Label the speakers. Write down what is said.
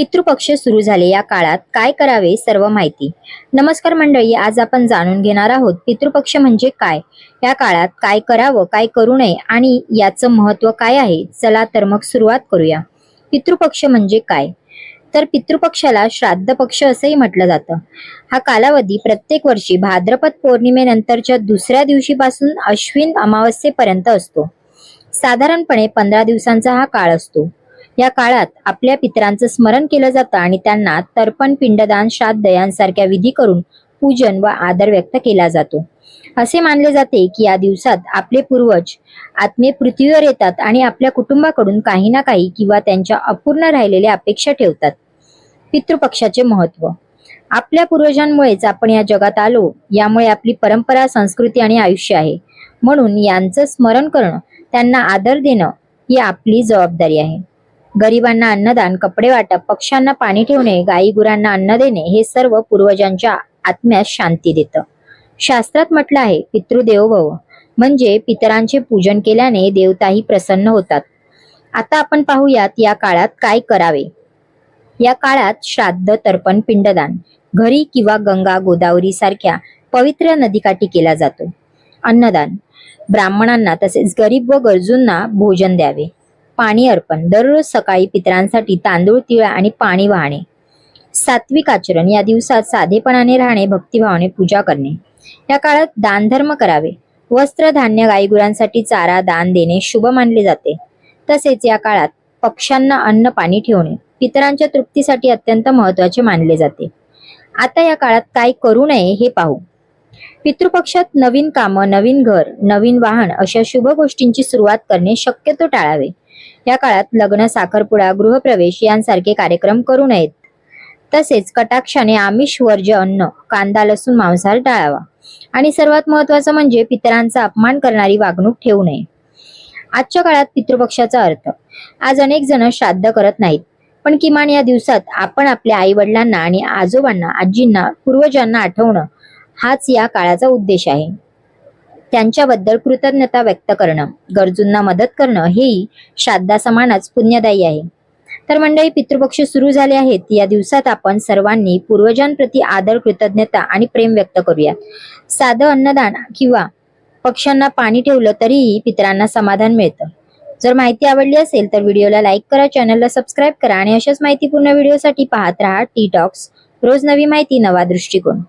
Speaker 1: पितृपक्ष सुरू झाले या काळात काय करावे सर्व माहिती. नमस्कार मंडळी आज आपण जाणून घेणार आहोत पितृपक्ष म्हणजे काय? या काळात काय करावं काय करू नये आणि याचं महत्त्व काय आहे? चला तर मग सुरुवात करूया. पितृपक्ष म्हणजे काय? तर पितृपक्षाला श्राद्ध पक्ष असंही म्हटलं जातं. हा कालावधी प्रत्येक वर्षी भाद्रपद पौर्णिमेनंतरच्या दुसऱ्या दिवशीपासून अश्विन अमावस्येपर्यंत असतो. साधारणपणे पंधरा दिवसांचा हा काळ असतो. या काळात आपल्या पितरांचं स्मरण केलं जातं आणि त्यांना तर्पण पिंडदान श्राद्ध यांसारख्या विधी करून पूजन व आदर व्यक्त केला जातो. असे मानले जाते की या दिवसात आपले पूर्वज आत्मे पृथ्वीवर येतात आणि आपल्या कुटुंबाकडून काही ना काही किंवा त्यांच्या अपूर्ण राहिलेल्या अपेक्षा ठेवतात. पितृपक्षाचे महत्त्व. आपल्या पूर्वजांमुळेच आपण या जगात आलो यामुळे आपली परंपरा संस्कृती आणि आयुष्य आहे. म्हणून यांचं स्मरण करणं त्यांना आदर देणं ही आपली जबाबदारी आहे. गरिबांना अन्नदान कपडे वाटप पक्ष्यांना पाणी ठेवणे गाई गुरांना अन्न देणे हे सर्व पूर्वजांच्या आत्म्यास शांती देतं. शास्त्रात म्हटलं आहे पितृदेवो भव. म्हणजे पितरांचे पूजन केल्याने देवताही प्रसन्न होतात. आता आपण पाहूयात या काळात काय करावे. या काळात श्राद्ध तर्पण पिंडदान घरी किंवा गंगा गोदावरी सारख्या पवित्र नदीकाठी केला जातो. अन्नदान. ब्राह्मणांना तसेच गरीब व गरजूंना भोजन द्यावे. पाणी अर्पण. दररोज सकाळी पितरांसाठी तांदूळ तिळ आणि पाणी वाहणे. सात्विक आचरण. या दिवसात साधेपणाने राहणे भक्तिभावाने पूजा करणे. या काळात दानधर्म करावे. वस्त्र धान्य गाईगुरांसाठी चारा दान देणे शुभ मानले जाते. तसेच या काळात पक्ष्यांना अन्न पाणी ठेवणे पितरांच्या तृप्तीसाठी अत्यंत महत्त्वाचे मानले जाते. आता या काळात काय करू नये हे पाहू. पितृपक्षात नवीन कामं नवीन घर नवीन वाहन अशा शुभ गोष्टींची सुरुवात करणे शक्यतो टाळावे. या काळात लग्न साखरपुडा गृहप्रवेश यांसारखे कार्यक्रम करू नयेत. तसेच कटाक्षाने आमिष वर्ज्य अन्न कांदा लसूण मांसाहार टाळावा. आणि सर्वात महत्वाचं म्हणजे पितरांचा अपमान करणारी वागणूक ठेवू नये. आजच्या काळात पितृपक्षाचा अर्थ आज अनेक जण श्राद्ध करत नाहीत पण किमान या दिवसात आपण आपल्या आई वडिलांना आणि आजोबांना आजींना पूर्वजांना आठवणं हाच या काळाचा उद्देश आहे. त्यांच्याबद्दल कृतज्ञता व्यक्त करणं गरजूंना मदत करणं हेही श्राद्धासमानच पुण्यदायी आहे. तर मंडळी पितृपक्ष सुरू झाले आहेत. या दिवसात आपण सर्वांनी पूर्वजांप्रती आदर कृतज्ञता आणि प्रेम व्यक्त करूया. साधं अन्नदान किंवा पक्ष्यांना पाणी ठेवलं तरीही पितरांना समाधान मिळतं. जर माहिती आवडली असेल तर व्हिडिओला लाईक करा चॅनलला सबस्क्राईब करा आणि अशाच माहितीपूर्ण व्हिडिओसाठी पाहत राहा टी टॉक्स रोज नवी माहिती नवा दृष्टिकोन.